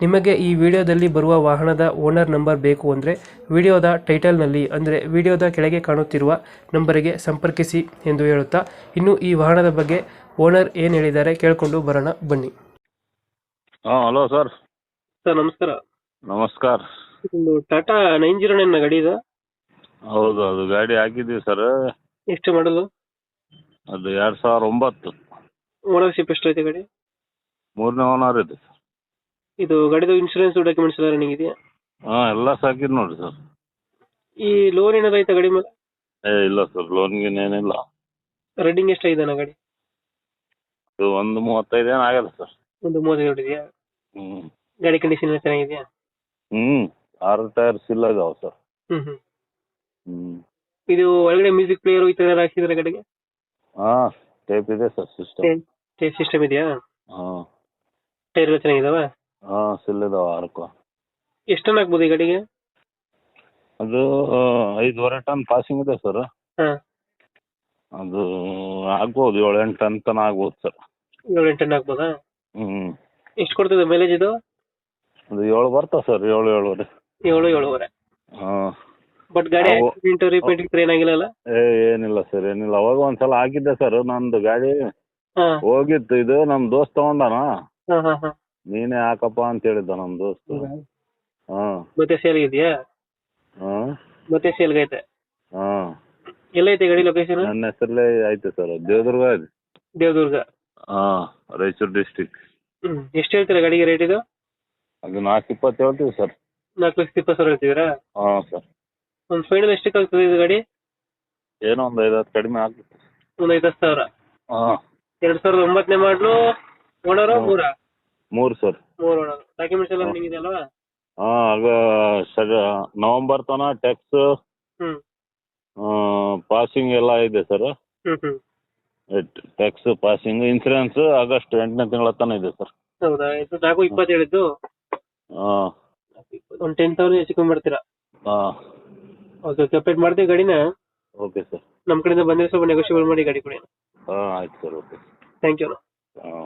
ನಿಮಗೆ ಈ ವಿಡಿಯೋದಲ್ಲಿ ಬರುವ ವಾಹನದ ಓನರ್ ನಂಬರ್ ಬೇಕು ಅಂದರೆ ವಿಡಿಯೋದ ಟೈಟಲ್ನಲ್ಲಿ ಅಂದರೆ ವಿಡಿಯೋದ ಕೆಳಗೆ ಕಾಣುತ್ತಿರುವ ನಂಬರಿಗೆ ಸಂಪರ್ಕಿಸಿ ಎಂದು ಹೇಳುತ್ತಾ ಇನ್ನು ಈ ವಾಹನದ ಬಗ್ಗೆ ಓನರ್ ಏನು ಹೇಳಿದ್ದಾರೆ ಕೇಳಿಕೊಂಡು ಬರೋಣ ಬನ್ನಿ. ಹಾಂ ಹಲೋ ಸರ್. ಸರ್ ನಮಸ್ಕಾರ. ನಮಸ್ಕಾರ. ಒಂದು ಟಾಟಾ ನೈನ್ ಜೀರೋ ನೈನ್ ಗಾಡಿ ಇದೆ? ಹೌದು ಅದು ಗಾಡಿ ಹಾಕಿದ್ದೀವಿ ಸರ್. ಎಷ್ಟು ಮಾಡಲು? ಅದು ಎರಡು ಸಾವಿರದ ಒಂಬತ್ತು. ಓನರ್ಶಿಪ್ ಎಷ್ಟೈತೆ ಐತೆ ಗಾಡಿ? ಮೂರನೇ ಓನರ್ ಇದೆ. ಇದು ಗಾಡಿದು ಇನ್ಶೂರೆನ್ಸ್ ಡಾಕ್ಯುಮೆಂಟ್ಸ್ ಎಲ್ಲ ರನ್ನಿಂಗ್ ಇದೆಯಾ? ಹಾಂ ಎಲ್ಲ ಸಾಕಿದ್ ನೋಡಿ ಸರ್. ಈ ಲೋನ್ ಏನಾದ್ರು ಐತಾ ಗಾಡಿ ಮೇಲೆ? ಏ ಇಲ್ಲ ಸರ್ ಲೋನ್ಗೆ ಏನಿಲ್ಲ. ರೆಡಿಂಗ್ ಎಷ್ಟಾಗಿದೆ ಅಣ್ಣ ಗಾಡಿ? ಇದು ಒಂದು ಮೂವತ್ತೈದು ಏನು ಆಗಲ್ಲ ಸರ್. ಒಂದು ಮೂವತ್ತೈದು ಇದೆಯಾ ಹ್ಞೂ ಗಾಡಿ ಕಂಡೀಷನ್ ಎಲ್ಲ ಚೆನ್ನಾಗಿದೆಯಾ? ಹ್ಞೂ ಆರು ಟೈರ್ ಇಲ್ಲ ಇದಾವೆ ಸರ್. ಹ್ಮ್ ಹ್ಮ್. ಹ್ಞೂ ಇದು ಒಳಗಡೆ ಮ್ಯೂಸಿಕ್ ಪ್ಲೇಯರ್ ಈ ಥರ ಹಾಕಿದ್ರೆ ಹಾಕ್ಸಿದ್ರೆ ಗಾಡಿಗೆ? ಹಾಂ ಟೇಪ್ ಇದೆ ಸರ್ ಸಿಸ್ಟಮ್ ಟೇಪ್ ಸಿಸ್ಟಮ್ ಇದೆಯಾ? ಹಾಂ. ಟೈರ್ ಎಲ್ಲ ಚೆನ್ನಾಗಿದಾವ? ಹಾಂ ಸಿಲ್ ಇದಾವ ಆರಕ್ಕೂ. ಎಷ್ಟು ಟನ್ ಆಗ್ಬೋದು ಈ ಗಾಡಿಗೆ? ಅದು ಐದುವರೆ ಟನ್ ಪಾಸಿಂಗ್ ಇದೆ ಸರ್. ಹಾ. ಅದು ಆಗ್ಬೋದು ಏಳು ಎಂಟು ಟನ್ ತನ ಆಗ್ಬೋದು ಸರ್. ಏಳು ಎಂಟು ಟನ್ ಆಗ್ಬೋದ? ಹ್ಮ್. ಎಷ್ಟು ಕೊಡ್ತದೆ ಮೈಲೇಜ್ ಇದು? ಅದು ಏಳು ಬರ್ತದೆ ಸರ್ ಏಳು ಏಳುವರೆ. ಏಳು ಏಳುವರೆ. ಹಾಂ. ಬಟ್ ಗಾಡಿ ಅವು- ಆಕ್ಸಿಡೆಂಟ್ ರಿಪೇಟ್ ಏನಾಗಿಲ್ಲ ಏ ಏನಿಲ್ಲ ಸರ್ ಏನಿಲ್ಲ. ಅವಾಗ ಒಂದ್ಸಲ ಹಾಕಿದ್ದೆ ಸರ್ ನಂದು ಗಾಡಿ ಹಾ. ಹೋಗಿತ್ತು ಇದು ನಮ್ಮ ದೋಸ್ತ್ ತಗೊಂಡಾನ. ಹಾ ಹಾ ಹಾ. ನೀನೇ ಹಾಕಪ್ಪ ಅಂತ ಹೇಳಿದ್ದ ನಮ್ ದೋಸ್ತು. ಹಾ. ಮತ್ತೆ ಸೇಲ್ ಇದೆಯಾ? ಹಾಂ. ಮತ್ತೆ ಸೇಲ್ಗೈತೆ ಹಾ. ಎಲ್ಲೈತೆ ಗಾಡಿ ಲೊಕೇಶನ್ ನನ್ನ ಹೆಸರಲ್ಲೇ ಐತೆ ಸರ್ ದೇವದುರ್ಗ ಇದೆ. ದೇವದುರ್ಗ? ಹಾ ರಾಯಚೂರು ಡಿಸ್ಟಿಕ್ ಹ್ಮ್ ಎಷ್ಟು ಹೇಳ್ತೀರಾ ಗಾಡಿಗೆ ರೇಟ್ ಇದು? ಅದು ನಾಲ್ಕು ಇಪ್ಪತ್ತು ಹೇಳ್ತೀವಿ ಸರ್ ನಾಲ್ಕು ಲಕ್ಷದ ಇಪ್ಪತ್ತು ಸಾವಿರ ಹೇಳ್ತಿದ್ದೀರಾ ಹಾ ಸರ್ ಒಂದು ಫೈನಲ್ ಎಷ್ಟಕ್ಕೆ ಆಗ್ತದೆ ಇದು ಗಾಡಿ? ಏನೋ ಒಂದು ಐದು ಹತ್ತು ಕಡಿಮೆ ಆಗ್ತದೆ. ಒಂದು ಐದು ಸಾವಿರ? ಹಾ. ಎರಡ್ ಸಾವಿರದ ಒಂಬತ್ತನೇ ಮಾಡ್ಲು ಓನರು. ಮೂರ? ಮೂರು ಸರ್. ಮೂರು ಡಾಕ್ಯುಮೆಂಟ್ಸ್ ಎಲ್ಲ ರನ್ನಿಂಗ್ ಇದೆಯಲ್ವಾ ಹಾಂ ಆಗ ಸರ್ ನವಂಬರ್ ತನಕ ಟ್ಯಾಕ್ಸ್ ಆ ಪಾಸಿಂಗ್ ಎಲ್ಲ ಇದೆ sir. Hmm hmm. Tax passing insurance August ಎಂಟನೇ ತಿಂಗಳ ತನಕ ಇದೆ ಸರ್. ಹೌದಾ? ಇದು ನಾಲ್ಕು ಇಪ್ಪತ್ತು ಹೇಳಿದ್ದು ಹಾಂ. ಒಂದು ಟೆನ್ ತೌಸಂಡ್ ಹೆಚ್ಚು ಕಮ್ಮಿ ಮಾಡ್ತೀರಾ ಹಾಂ ಓಕೆ ಕಂಪ್ಲೀಟ್ ಮಾಡ್ತೀವಿ ಗಾಡಿನ? ಓಕೆ ಸರ್ ನಮ್ಮ ಕಡೆಯಿಂದ ಬಂದರೆ ಸ್ವಲ್ಪ ನೆಗೋಷಿಯಬಲ್ ಮಾಡಿ ಗಾಡಿ ಕೊಡಿ. ಹಾಂ ಆಯ್ತು ಸರ್ ಓಕೆ ಥ್ಯಾಂಕ್ ಯು ಹಾಂ.